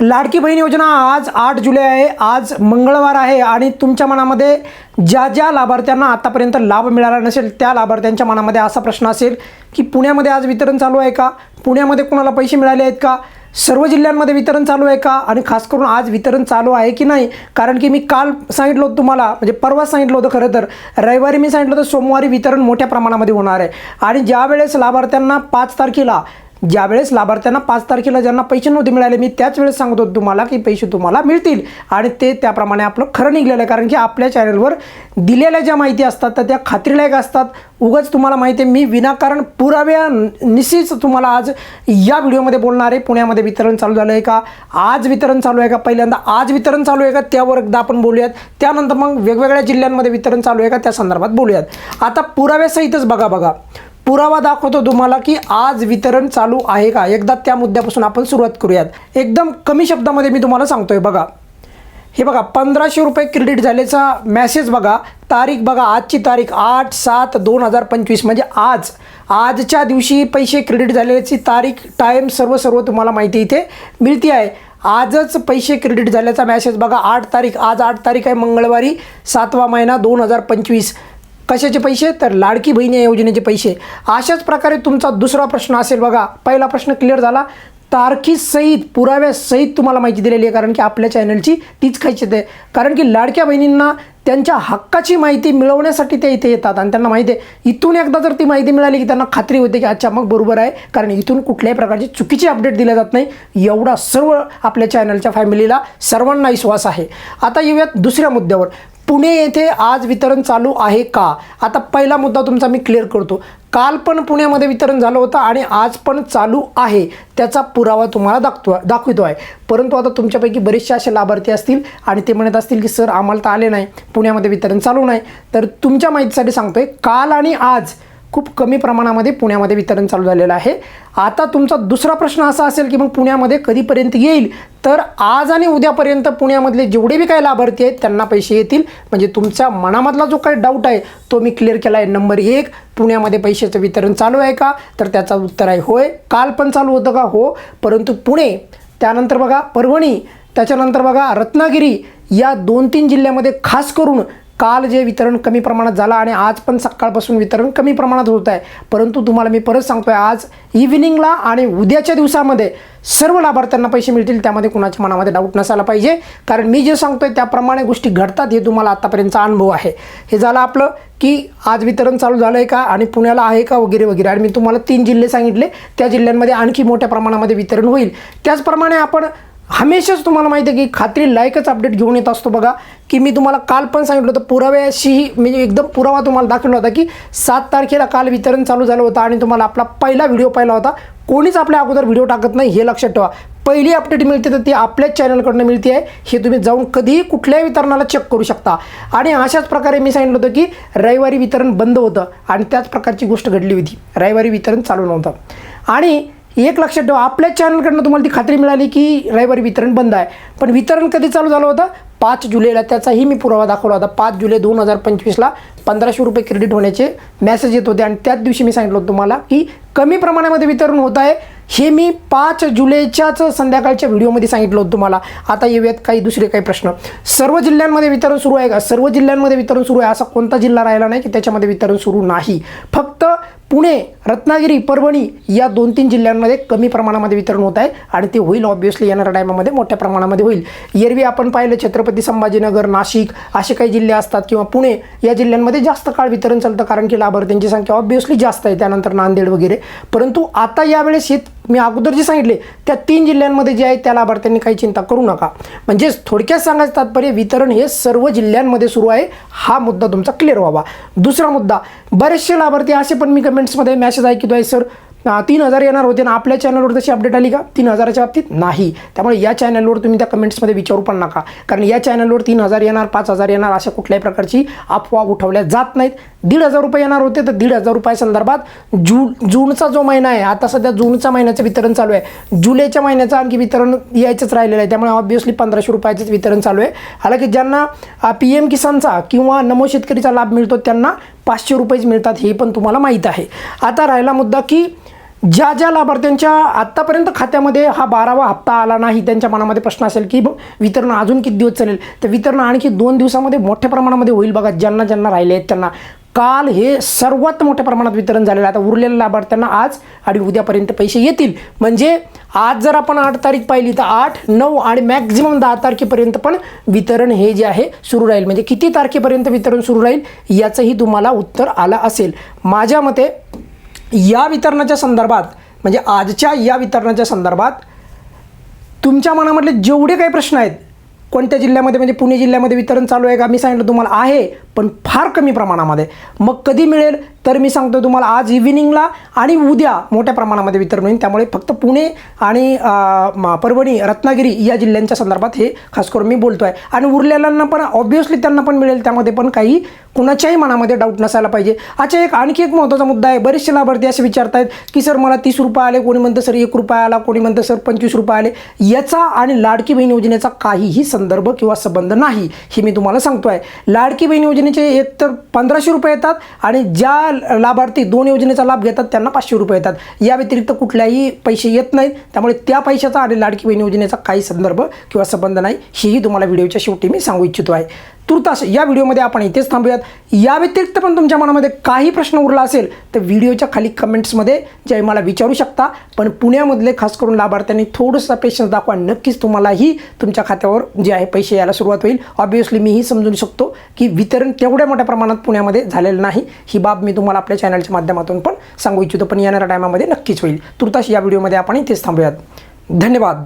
लाडकी बहीण योजना आज आठ जुलै आहे. आज मंगळवार आहे आणि तुमच्या मनामध्ये ज्या ज्या लाभार्थ्यांना आतापर्यंत लाभ मिळाला नसेल त्या लाभार्थ्यांच्या मनामध्ये असा प्रश्न असेल की पुण्यामध्ये आज वितरण चालू आहे का? पुण्यामध्ये कोणाला पैसे मिळाले आहेत का? सर्व जिल्ह्यांमध्ये वितरण चालू आहे का? आणि खास करून आज वितरण चालू आहे की नाही? कारण की मी काल सांगितलं होतं तुम्हाला म्हणजे परवा सांगितलं होतं खरं तर. रविवारी मी सांगितलं होतं सोमवारी वितरण मोठ्या प्रमाणामध्ये होणार आहे. आणि ज्यावेळेस लाभार्थ्यांना पाच तारखेला ज्यावेळेस लाभार्थ्यांना पाच तारखेला ज्यांना पैसे नव्हते मिळाले मी त्याच वेळेस सांगत होतो तुम्हाला की पैसे तुम्हाला मिळतील. आणि ते त्याप्रमाणे आपलं खरं निघलेलं आहे कारण की आपल्या चॅनलवर दिलेल्या ज्या माहिती असतात तर त्या खात्रीलायक असतात. उगाच तुम्हाला माहिती आहे मी विनाकारण पुराव्या निशीच तुम्हाला आज या व्हिडिओमध्ये बोलणार आहे. पुण्यामध्ये वितरण चालू झालं आहे का? आज वितरण चालू आहे का? पहिल्यांदा आज वितरण चालू आहे का? त्यावर एकदा आपण बोलूयात. त्यानंतर मग वेगवेगळ्या जिल्ह्यांमध्ये वितरण चालू आहे का? त्या संदर्भात बोलूयात. आता पुराव्यासहितच बघा बघा. पुरावा दाखवतो तुम्हाला की आज वितरण चालू आहे का? एकदा त्या मुद्द्यापासून आपण सुरुवात करूयात. एकदम कमी शब्दामध्ये मी तुम्हाला सांगतोय बघा. हे बघा पंधराशे रुपये क्रेडिट झाल्याचा मॅसेज बघा. तारीख बघा आजची तारीख आठ सात दोन हजार पंचवीस. म्हणजे आज आजच्या दिवशी पैसे क्रेडिट झाल्याची तारीख टाईम सर्व सर्व तुम्हाला माहिती इथे मिळते आहे. आजच पैसे क्रेडिट झाल्याचा मॅसेज बघा. आठ तारीख आज आठ तारीख आहे मंगळवारी सातवा महिना दोन हजार पंचवीस. कशाचे पैसे? तर लाडकी बहीण या योजनेचे पैसे. अशाच प्रकारे तुमचा दुसरा प्रश्न असेल बघा. पहिला प्रश्न क्लिअर झाला. तारखीसहित पुराव्यासहित तुम्हाला माहिती दिलेली आहे कारण की आपल्या चॅनलची तीच खायची आहे. कारण की लाडक्या बहिणींना त्यांच्या हक्काची माहिती मिळवण्यासाठी ते इथे येतात. आणि त्यांना माहिती आहे इथून एकदा जर ती माहिती मिळाली की त्यांना खात्री होते की अच्छा मग बरोबर आहे. कारण इथून कुठल्याही प्रकारची चुकीची अपडेट दिल्या जात नाही. एवढा सर्व आपल्या चॅनलच्या फॅमिलीला सर्वांना विश्वास आहे. आता येऊयात दुसऱ्या मुद्द्यावर. पुणे येथे आज वितरण चालू आहे का? आता पहिला मुद्दा तुमचा मी क्लिअर करतो. काल पण पुण्यामध्ये वितरण झालं होतं आणि आज पण चालू आहे. त्याचा पुरावा तुम्हाला दाखतो दाखवितो आहे. परंतु आता तुमच्यापैकी बरेचसे असे लाभार्थी असतील आणि ते म्हणत असतील की सर आम्हाला तर आले नाही. पुण्यामध्ये वितरण चालू नाही. तर तुमच्या माहितीसाठी सांगतोय काल आणि आज खूप कमी प्रमाणामध्ये पुण्यामध्ये वितरण चालू झालेलं आहे. आता तुमचा दुसरा प्रश्न असा असेल की मग पुण्यामध्ये कधीपर्यंत येईल? तर आज आणि उद्यापर्यंत पुण्यामधले जेवढे बी काही लाभार्थी आहेत त्यांना पैसे येतील. म्हणजे तुमच्या मनामधला जो काही डाऊट आहे तो मी क्लिअर केला आहे नंबर एक पुण्यामध्ये पैशाचं वितरण चालू आहे का? तर त्याचं उत्तर आहे होय. काल पण चालू होतं का? हो. परंतु पुणे त्यानंतर बघा परभणी त्याच्यानंतर बघा रत्नागिरी या दोन तीन जिल्ह्यामध्ये खास करून काल जे वितरण कमी प्रमाणात झालं आणि आज पण सकाळपासून वितरण कमी प्रमाणात होत आहे. परंतु तुम्हाला मी परत सांगतोय आज इव्हिनिंगला आणि उद्याच्या दिवसामध्ये सर्व लाभार्थ्यांना पैसे मिळतील त्यामध्ये कुणाच्या मनामध्ये डाऊट नसायला पाहिजे. कारण मी जे सांगतोय त्याप्रमाणे गोष्टी घडतात हे तुम्हाला आत्तापर्यंतचा अनुभव आहे. हे झालं आपलं की आज वितरण चालू झालं आहे का आणि पुण्याला आहे का वगैरे वगैरे. आणि मी तुम्हाला तीन जिल्हे सांगितले त्या जिल्ह्यांमध्ये आणखी मोठ्या प्रमाणामध्ये वितरण होईल. त्याचप्रमाणे आपण हमेशाच तुम्हाला माहिती आहे की खात्री लायकच अपडेट घेऊन येत असतो बघा. की मी तुम्हाला काल पण सांगितलं होतं पुराव्याशीही म्हणजे एकदम पुरावा तुम्हाला दाखवला होता की सात तारखेला काल वितरण चालू झालं होतं आणि तुम्हाला आपला पहिला व्हिडिओ पाहिला होता. कोणीच आपल्या अगोदर व्हिडिओ टाकत नाही हे लक्षात ठेवा. पहिली अपडेट मिळते तर ती आपल्याच चॅनलकडनं मिळते आहे. हे तुम्ही जाऊन कधीही कुठल्याही वितरणाला चेक करू शकता. आणि अशाच प्रकारे मी सांगितलं होतं की रविवारी वितरण बंद होतं आणि त्याच प्रकारची गोष्ट घडली होती. रविवारी वितरण चालू नव्हतं. आणि एक लक्षात ठेवा आपल्या चॅनलकडनं तुम्हाला ती खात्री मिळाली की रविवारी वितरण बंद आहे. पण वितरण कधी चालू झालं होतं? पाच जुलैला. त्याचाही मी पुरावा दाखवला होता. पाच जुलै दोन हजार पंचवीसला पंधराशे रुपये क्रेडिट होण्याचे मेसेज येत होते. आणि त्याच दिवशी मी सांगितलं होतं तुम्हाला की कमी प्रमाणामध्ये वितरण होत आहे. हे मी पाच जुलैच्याच संध्याकाळच्या व्हिडिओमध्ये सांगितलं होतं तुम्हाला. आता येऊयात काही दुसरे काही प्रश्न. सर्व जिल्ह्यांमध्ये वितरण सुरू आहे का? सर्व जिल्ह्यांमध्ये वितरण सुरू आहे असा कोणता जिल्हा राहिला नाही की त्याच्यामध्ये वितरण सुरू नाही? फक्त पुणे रत्नागिरी परभणी या दोन तीन जिल्ह्यांमध्ये कमी प्रमाणामध्ये वितरण होत आहे आणि ते होईल ऑब्विसली येणाऱ्या टायमामध्ये मोठ्या प्रमाणामध्ये होईल. एरवी आपण पाहिलं छत्रपती संभाजीनगर नाशिक असे काही जिल्हे असतात किंवा पुणे या जिल्ह्यांमध्ये जास्त काळ वितरण चालतं कारण की लाभार्थ्यांची संख्या ऑब्विसली जास्त आहे त्यानंतर नांदेड वगैरे. परंतु आता यावेळेस हे मी अगोदर जे सांगितले त्या तीन जिल्ह्यांमध्ये जे आहे त्या लाभार्थ्यांनी काही चिंता करू नका. म्हणजेच थोडक्यात सांगायचं तात्पर्य वितरण हे सर्व जिल्ह्यांमध्ये सुरू आहे हा मुद्दा तुमचा क्लिअर व्हावा. दुसरा मुद्दा बरेचसे लाभार्थी असे पण मी कमी कमेंट्समध्ये मॅसेज ऐकतो आहे सर तीन हजार येणार होते ना आपल्या चॅनलवर तशी अपडेट आली का? तीन हजाराच्या बाबतीत नाही. त्यामुळे या चॅनलवर तुम्ही त्या कमेंट्समध्ये विचारू पण नका. कारण या चॅनलवर तीन हजार येणार पाच हजार येणार अशा कुठल्याही प्रकारची अफवा उठवल्या जात नाहीत. दीड हजार रुपये येणार होते तर दीड हजार रुपयासंदर्भात जू जूनचा जो महिना आहे आता सध्या जूनचा महिन्याचं वितरण चालू आहे. जुलैच्या महिन्याचं आणखी वितरण यायचंच राहिलेलं आहे. त्यामुळे ऑब्व्हियसली पंधराशे रुपयाचंच वितरण चालू आहे. हालाकी ज्यांना पी एम किसानचा किंवा नमो शेतकरीचा लाभ मिळतो त्यांना पाचशे रुपयेच मिळतात हे पण तुम्हाला माहीत आहे. आता राहिला मुद्दा की ज्या ज्या लाभार्थ्यांच्या आत्तापर्यंत खात्यामध्ये हा बारावा हप्ता आला नाही त्यांच्या मनामध्ये प्रश्न असेल की वितरण अजून किती दिवस चालेल? तर वितरण आणखी दोन दिवसामध्ये मोठ्या प्रमाणामध्ये होईल बघा ज्यांना ज्यांना राहिले आहेत त्यांना. काल हे सर्वात मोठ्या प्रमाणात वितरण झालेलं आहे. आता उरलेल्या लाभार्थ्यांना आज आणि उद्यापर्यंत पैसे येतील. म्हणजे आज जर आपण आठ तारीख पाहिली तर आठ नऊ आणि मॅक्झिमम दहा तारखेपर्यंत पण वितरण हे जे आहे सुरू राहील. म्हणजे किती तारखेपर्यंत वितरण सुरू राहील याचंही तुम्हाला उत्तर आलं असेल. माझ्या मते या वितरणाच्या संदर्भात म्हणजे आजच्या या वितरणाच्या संदर्भात तुमच्या मनामधले जेवढे काही प्रश्न आहेत कोणत्या जिल्ह्यामध्ये म्हणजे पुणे जिल्ह्यामध्ये वितरण चालू आहे का मी सांगितलं तुम्हाला आहे पण फार कमी प्रमाणामध्ये. मग कधी मिळेल? तर मी सांगतो तुम्हाला आज इव्हिनिंगला आणि उद्या मोठ्या प्रमाणामध्ये वितरण होईल. त्यामुळे फक्त पुणे आणि परभणी रत्नागिरी या जिल्ह्यांच्या संदर्भात हे खास करून मी बोलतो आहे आणि उरलेल्यांना पण ऑब्व्हियसली त्यांना पण मिळेल. त्यामध्ये पण काही कुणाच्याही मनामध्ये डाऊट नसायला पाहिजे. अच्छा एक आणखी एक महत्त्वाचा मुद्दा आहे. बरेचसे लाभार्थी असे विचारतायत की सर मला तीस रुपये आले. कोणी म्हणतं सर एक रुपया आला. कोणी म्हणतं सर पंचवीस रुपये आले. याचा आणि लाडकी बहीण योजनेचा काहीही संदर्भ किंवा संबंध नाही हे मी तुम्हाला सांगतो आहे लाडकी बहीण योजनेचे एक तर पंधराशे रुपये येतात आणि ज्या लाभार्थी दोन योजनेचा लाभ घेतात त्यांना पाचशे रुपये येतात. या व्यतिरिक्त कुठल्याही पैसे येत नाहीत. त्यामुळे त्या पैशाचा आणि लाडकी बहीण योजनेचा काही संदर्भ किंवा संबंध नाही. हेही तुम्हाला व्हिडिओच्या शेवटी मी सांगू इच्छितो आहे. तुर्तास या व्हिडिओमध्ये आपण इथेच थांबूयात. या व्यतिरिक्त पण तुमच्या मनामध्ये काही प्रश्न उरला असेल तर व्हिडिओच्या खाली कमेंट्समध्ये जे मला विचारू शकता. पण पुण्यामधले खास करून लाभार्थ्यांनी थोडंसं पेशन्स दाखवा. नक्कीच तुम्हालाही तुमच्या खात्यावर जे आहे पैसे यायला सुरुवात होईल. ऑब्वियसली मीही समजून शकतो की वितरण तेवढ्या मोठ्या प्रमाणात पुण्यामध्ये झालेलं नाही. ही बाब मी तुम्हाला आपल्या चॅनलच्या माध्यमातून पण सांगू इच्छितो पण येणाऱ्या टायमामध्ये नक्कीच होईल. तुर्तास या व्हिडिओमध्ये आपण इथेच थांबूयात. धन्यवाद.